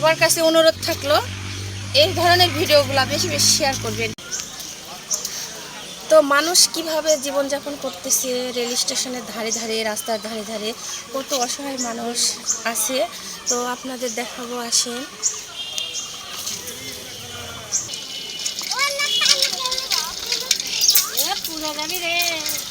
সবার কাছে অনুরোধ থাকল এই ধরনের ভিডিওগুলো বেশি বেশি শেয়ার করবেন তো মানুষ কীভাবে জীবনযাপন করতেছে রেল স্টেশনের ধারে ধারে রাস্তার ধারে ধারে কত অসহায় মানুষ আছে তো আপনাদের দেখাবো আসেন তো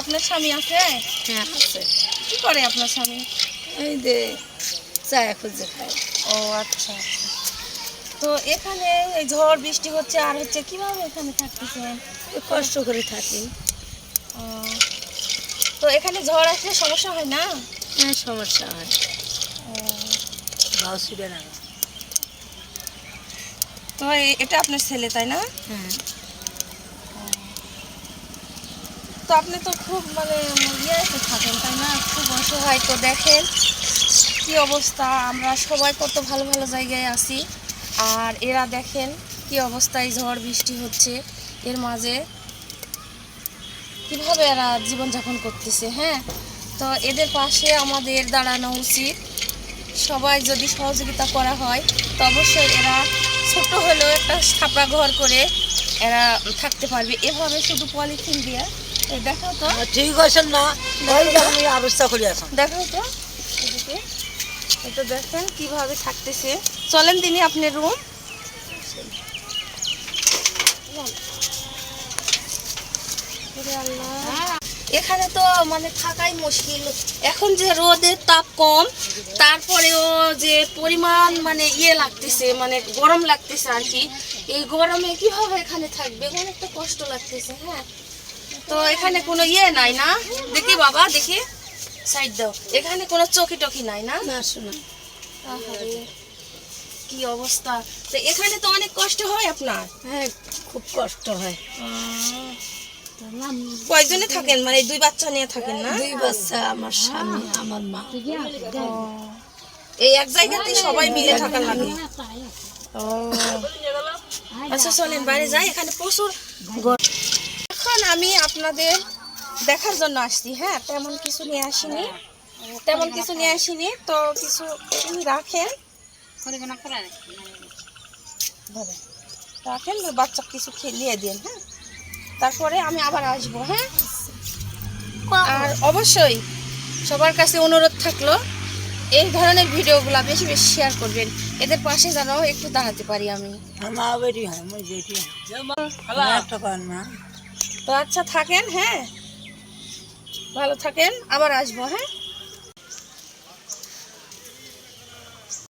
আপনার স্বামী আছে? হ্যাঁ আছে। কি করে আপনার স্বামী? এই যে চায় খুঁজে খায়। ও আচ্ছা আচ্ছা। তো এখানে এই ঝড় বৃষ্টি হচ্ছে আর হচ্ছে কীভাবে এখানে থাকতেছেন? কষ্ট করে থাকি। ও, তো এখানে ঝড় আসলে সমস্যা হয় না? হ্যাঁ সমস্যা হয়। ও, ভাও ছিঁড়ে না। তো এটা আপনার ছেলে তাই না? হ্যাঁ। তো আপনি তো খুব মানে ইয়েতে থাকেন, তাই না? খুব অসহায় তো দেখেন কি অবস্থা। আমরা সবাই কত ভালো ভালো জায়গায় আছি। আর এরা দেখেন কি অবস্থায় ঝড় বৃষ্টি হচ্ছে এর মাঝে। কীভাবে এরা জীবনযাপন করতেছে হ্যাঁ? তো এদের পাশে আমাদের দাঁড়ানো উচিত। সবাই যদি সহযোগিতা করা হয়, তো অবশ্যই এরা ছোট হলেও একটা ছাপড়া ঘর করে এরা থাকতে পারবে। এভাবে শুধু পলিথিন দিয়ে দেখাও তো। ঠিক আছে না আমি অবস্থা করে আছেন দেখাও তো এদিকে। এটা দেখেন কীভাবে থাকতেছে। চলেন তিনি আপনার রুম এখানে তো মানে থাকাই মুশকিল। এখন যে রোদের তাপ কম তারপরেও যে পরিমাণ মানে ইয়ে লাগতেছে মানে গরম লাগতেছে আর কি। এই গরমে কীভাবে এখানে থাকবে? অনেকটা কষ্ট লাগতেছে হ্যাঁ। তো এখানে কোনো ইয়ে নাই না? দেখি বাবা দেখি। সাইড দাও। এখানে কোনো চকি টকি নাই না? না শোনা। কি অবস্থা? তো এখানে তো অনেক কষ্ট হয় আপনার। হ্যাঁ খুব কষ্ট হয়। কয়জনে থাকেন? মানে দুই বাচ্চা নিয়ে থাকেন না? দুই বাচ্চা আমার স্বামী আমার মা। এই এক জায়গাতেই সবাই মিলে থাকার লাগে। আচ্ছা চলেন বাইরে যাই। এখানে প্রচুর। এখন আমি আপনাদের দেখার জন্য আসছি হ্যাঁ? তেমন কিছু নিয়ে আসিনি। তেমন কিছু নিয়ে আসিনি তো কিছু রাখেন। ধরেন। রাখেন বাচ্চা কিছু খেলিয়ে দিন হ্যাঁ? তারপরে আমি আবার আসব হ্যাঁ? আর অবশ্যই সবার কাছে অনুরোধ থাকল এই ধরনের ভিডিওগুলো বেশি বেশি শেয়ার করবেন। এদের পাশে যেন একটু দাঁড়াতে পারি আমি। আমার তো আচ্ছা থাকেন হ্যাঁ। ভালো থাকেন আবার আসব হ্যাঁ।